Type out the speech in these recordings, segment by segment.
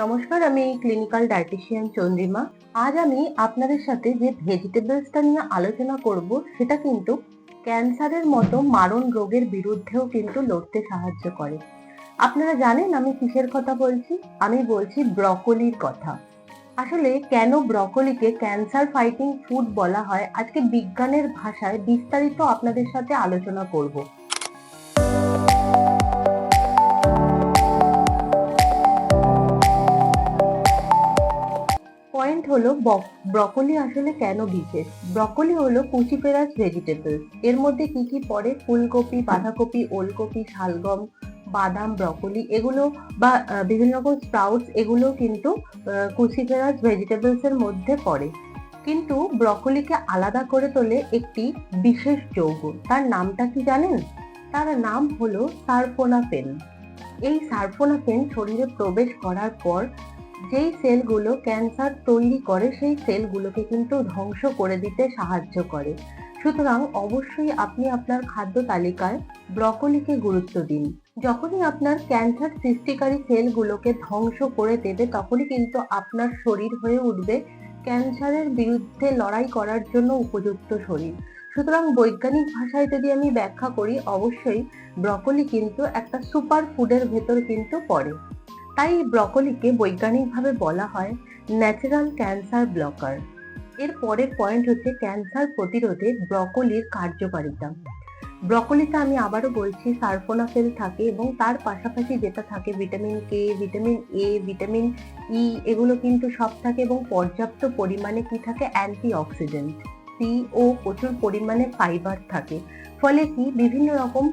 নমস্কার, আমি clinical dietician Chandrima. আজ আমি আপনাদের সাথে যে ভেজিটেবলসটা নিয়ে আলোচনা করব, সেটা কিন্তু ক্যান্সারের মতো মারণ রোগের বিরুদ্ধেও কিন্তু লড়তে সাহায্য করে। আপনারা জানেন আমি কিসের কথা বলছি? আমি বলছি ব্রকলির কথা। আসলে কেন ব্রকলিকে ক্যান্সার ফাইটিং ফুড বলা হয়? আজকে বিজ্ঞানের ভাষায় বিস্তারিত আপনাদের সাথে আলোচনা করব। পয়েন্ট হলো ব্রকলি আসলে কেন বিশেষ? ব্রকলি হলো কুচিপেরাস ভেজিটেবল এর মধ্যে কি কি পড়ে? ফুলকপি, বাঁধাকপি, ওলকপি, শালগম, বাদাম ব্রকলি এগুলো বা বিভিন্ন রকম স্প্রাউটস এগুলো কিন্তু কুচিপেরাস ভেজিটেবলস এর মধ্যে পড়ে। কিন্তু ব্রকলিকে আলাদা করে তোলে একটি বিশেষ যৌগ। তার নামটা কি জানেন? তার নাম হলো সারফোনাফেন। এই সারফোনাফেন শরীরে প্রবেশ করার পর যেই সেলগুলো ক্যান্সার তৈরি করে, সেই সেলগুলোকে কিন্তু ধ্বংস করে দিতে সাহায্য করে। সুতরাং অবশ্যই আপনি আপনার খাদ্য তালিকায় ব্রকলিকে গুরুত্ব দিন। যখনই আপনার ক্যান্সার সৃষ্টিকারী সেলগুলোকে ধ্বংস করে দেবে, তখনই কিন্তু আপনার শরীর হয়ে উঠবে ক্যান্সারের বিরুদ্ধে লড়াই করার জন্য উপযুক্ত শরীর। সুতরাং বৈজ্ঞানিক ভাষায় যদি আমি ব্যাখ্যা করি, অবশ্যই ব্রকলি কিন্তু একটা সুপার ফুডের ভেতর কিন্তু পড়ে। তাই ব্রকলিকে বৈজ্ঞানিকভাবে বলা হয় ন্যাচারাল ক্যান্সার ব্লকার এর পরের পয়েন্ট হচ্ছে ক্যান্সার প্রতিরোধে ব্রকলির কার্যকারিতা। ব্রকলিতে আমি আবারও বলছি সারফোনাফেল থাকে এবং তার পাশাপাশি যেটা থাকে vitamin K vitamin A vitamin E এগুলো কিন্তু সব থাকে এবং পর্যাপ্ত পরিমাণে কি থাকে? অ্যান্টি অক্সিডেন্ট সি ও প্রচুর পরিমাণে ফাইবার থাকে। ফলে কি? বিভিন্ন রকম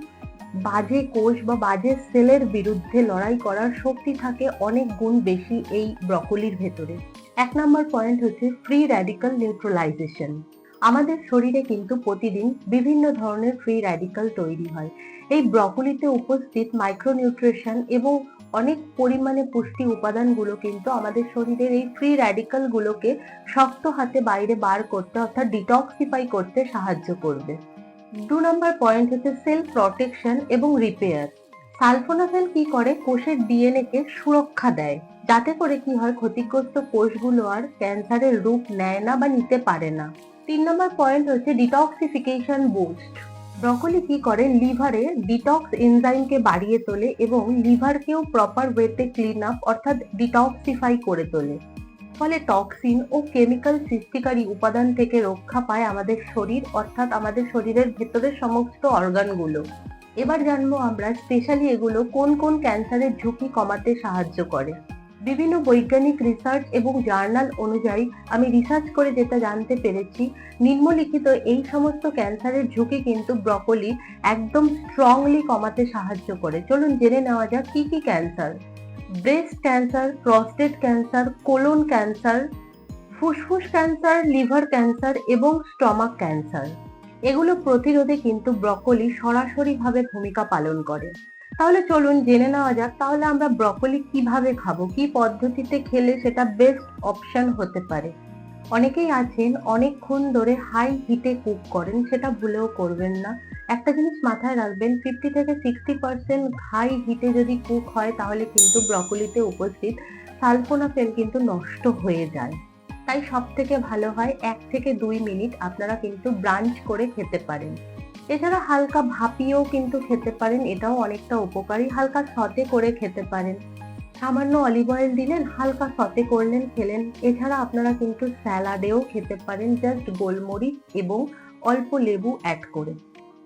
বাজে কোষ বা বাজে সেলের বিরুদ্ধে লড়াই করার শক্তি থাকে অনেক গুণ বেশি এই ব্রকলির ভেতরে। এক নম্বর পয়েন্ট হচ্ছে ফ্রি র্যাডিক্যাল নিউট্রালাইজেশন আমাদের শরীরে কিন্তু প্রতিদিন বিভিন্ন ধরনের ফ্রি র্যাডিক্যাল তৈরি হয়। এই ব্রকলিতে উপস্থিত মাইক্রোনিউট্রিশন এবং অনেক পরিমাণে পুষ্টি উপাদানগুলো কিন্তু আমাদের শরীরের এই ফ্রি র্যাডিক্যাল গুলোকে শক্ত হাতে বাইরে বার করতে অর্থাৎ ডিটক্সিফাই করতে সাহায্য করবে। দু নম্বর পয়েন্ট হচ্ছে সেল প্রটেকশন এবং রিপেয়ার সালফোনাফেল কি করে? কোষের ডিএনএ কে সুরক্ষা দেয়। যাতে করে কি হয়? ক্ষতিগ্রস্ত কোষগুলো আর ক্যান্সারের রূপ নেয় না বা নিতে পারে না। তিন নম্বর পয়েন্ট হচ্ছে ডিটক্সিফিকেশন বুস্ট ব্রকলি কি করে? লিভারে ডিটক্স এনজাইমকে বাড়িয়ে তোলে এবং লিভারকেও প্রপার ওয়েতে ক্লিন আপ অর্থাৎ ডিটক্সিফাই করে তোলে। ফলে টক্সিন ও কেমিক্যাল সৃষ্টিকারী উপাদান থেকে রক্ষা পায় আমাদের শরীর, অর্থাৎ আমাদের শরীরের ভেতরের সমস্ত অর্গানগুলো। এবার জানব আমরা স্পেশালি এগুলো কোন কোন ক্যান্সারের ঝুঁকি কমাতে সাহায্য করে। বিভিন্ন বৈজ্ঞানিক রিসার্চ এবং জার্নাল অনুযায়ী আমি রিসার্চ করে যেটা জানতে পেরেছি, নিম্নলিখিত এই সমস্ত ক্যান্সারের ঝুঁকি কিন্তু ব্রকলি একদম স্ট্রংলি কমাতে সাহায্য করে। চলুন জেনে নেওয়া যাক কি কি cancer breast cancer prostate cancer colon cancer ফুসফুস ক্যান্সার লিভার ক্যান্সার এবং স্টমাক ক্যান্সার এগুলো প্রতিরোধে কিন্তু ব্রকলি সরাসরিভাবে ভূমিকা পালন করে। তাহলে চলুন জেনে নেওয়া যাক, তাহলে আমরা ব্রকলি কীভাবে খাব, কি পদ্ধতিতে খেলে সেটা বেস্ট অপশন হতে পারে। অনেকেই আছেন, অনেকক্ষণ ধরে হাই হিটে কুক করেন, সেটা ভুলেও করবেন না। একটা জিনিস মাথায় রাখবেন ফিফটি থেকে সিক্সটি পার্সেন্ট হাই হিটে যদি কুক হয়, তাহলে কিন্তু ব্রকলিতে উপস্থিত সালফোনাফেন কিন্তু নষ্ট হয়ে যায়। তাই সব থেকে ভালো হয় এক থেকে দুই মিনিট আপনারা কিন্তু ব্রাঞ্চ করে খেতে পারেন। এছাড়া হালকা ভাপিয়েও কিন্তু খেতে পারেন, এটাও অনেকটা উপকারী। হালকা সতে করে খেতে পারেন। সামান্য অলিভ অয়েল দিলেন, হালকা সতে করলেন, খেলেন। এছাড়া আপনারা কিন্তু স্যালাডেও খেতে পারেন জাস্ট গোলমরিচ এবং অল্প লেবু অ্যাড করে।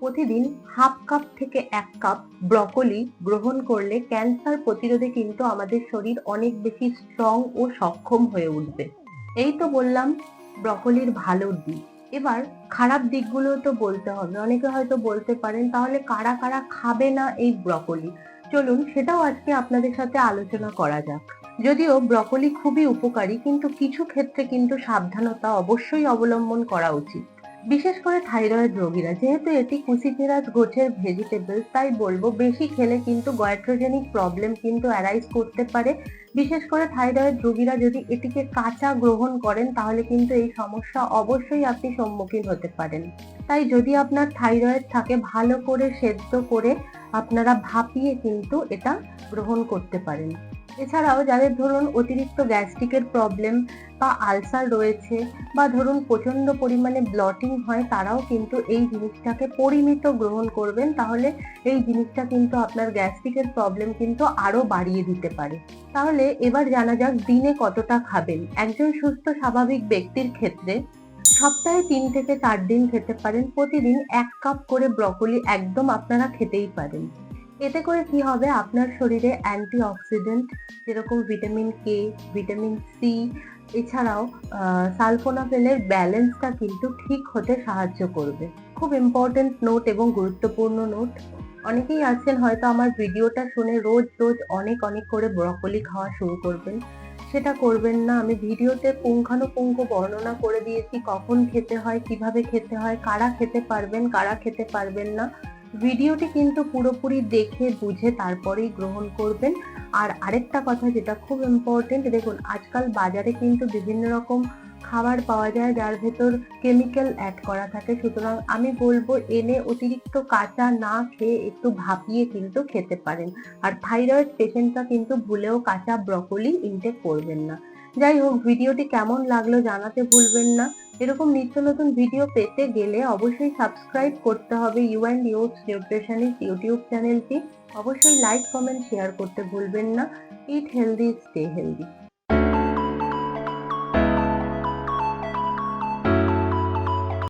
প্রতিদিন হাফ কাপ থেকে এক কাপ ব্রকলি গ্রহণ করলে ক্যান্সার প্রতিরোধে কিন্তু আমাদের শরীর অনেক বেশি স্ট্রং ও সক্ষম হয়ে উঠবে। এই তো বললাম, ব্রকলির ভালো দিক। এবার খারাপ দিকগুলো তো বলতে হবে। অনেকে হয়তো বলতে পারেন, তাহলে কারা কারা খাবে না এই ব্রকলি? চলুন, সেটাও আজকে আপনাদের সাথে আলোচনা করা যাক। যদিও ব্রকলি খুবই উপকারী, কিন্তু কিছু ক্ষেত্রে কিন্তু সাবধানতা অবশ্যই অবলম্বন করা উচিত। বিশেষ করে থাইরয়েড রোগীরা, যেহেতু এটি কুচিফেরাস গোছের ভেজিটেবল তাই বলব বেশি খেলে কিন্তু গয়ট্রোজেনিক প্রবলেম কিন্তু অ্যারাইজ করতে পারে। বিশেষ করে থাইরয়েড রোগীরা যদি এটিকে কাঁচা গ্রহণ করেন, তাহলে কিন্তু এই সমস্যা অবশ্যই আপনি সম্মুখীন হতে পারেন। তাই যদি আপনার থাইরয়েড থাকে, ভালো করে সেদ্ধ করে আপনারা ভাপিয়ে কিন্তু এটা গ্রহণ করতে পারেন। এছাড়াও যাদের ধরুন অতিরিক্ত গ্যাস্ট্রিকের প্রবলেম বা আলসার রয়েছে বা ধরুন প্রচণ্ড পরিমাণে ব্লটিং হয়, তারাও কিন্তু এই জিনিসটাকে পরিমিত গ্রহণ করবেন। তাহলে এই জিনিসটা কিন্তু আপনার গ্যাস্ট্রিকের প্রবলেম কিন্তু আরও বাড়িয়ে দিতে পারে। তাহলে এবার জানা যাক দিনে কতটা খাবেন। একজন সুস্থ, স্বাভাবিক ব্যক্তির ক্ষেত্রে সপ্তাহে তিন থেকে চার দিন খেতে পারেন। প্রতিদিন এক কাপ করে ব্রকলি একদম আপনারা খেতেই পারেন। এতে করে কি হবে? আপনার শরীরে অ্যান্টি অক্সিডেন্ট যেরকম ভিটামিন কে ভিটামিন সি এছাড়াও সালফোনাফেলের ব্যালেন্সটা কিন্তু ঠিক হতে সাহায্য করবে। খুব ইম্পর্টেন্ট নোট এবং গুরুত্বপূর্ণ নোট অনেকেই আছেন হয়তো আমার ভিডিওটা শুনে রোজ রোজ অনেক অনেক করে ব্রকলি খাওয়া শুরু করবেন। সেটা করবেন না। আমি ভিডিওতে পুঙ্খানুপুঙ্খ বর্ণনা করে দিয়েছি কখন খেতে হয়, কীভাবে খেতে হয়, কারা খেতে পারবেন, কারা খেতে পারবেন না। ভিডিওটি কিন্তু পুরোপুরি দেখে, বুঝে তারপরেই গ্রহণ করবেন। আর আরেকটা কথা যেটা খুব ইম্পর্টেন্ট দেখুন, আজকাল বাজারে কিন্তু বিভিন্ন রকম খাবার পাওয়া যায়, যার ভেতর কেমিক্যাল অ্যাড করা থাকে। সুতরাং আমি বলব, এনে অতিরিক্ত কাঁচা না খেয়ে একটু ভাপিয়ে কিন্তু খেতে পারেন। আর থাইরয়েড পেশেন্টরা কিন্তু ভুলেও কাঁচা ব্রকলি ইনটেক করবেন না। যাই হোক, ভিডিওটি কেমন লাগল জানাতে ভুলবেন না। এরকম নিত্য নতুন ভিডিও পেতে গেলে অবশ্যই সাবস্ক্রাইব করতে হবে you and youth nutritionist YouTube চ্যানেলটি অবশ্যই লাইক কমেন্ট শেয়ার করতে ভুলবেন না। ইট হেলদি স্টে হেলদি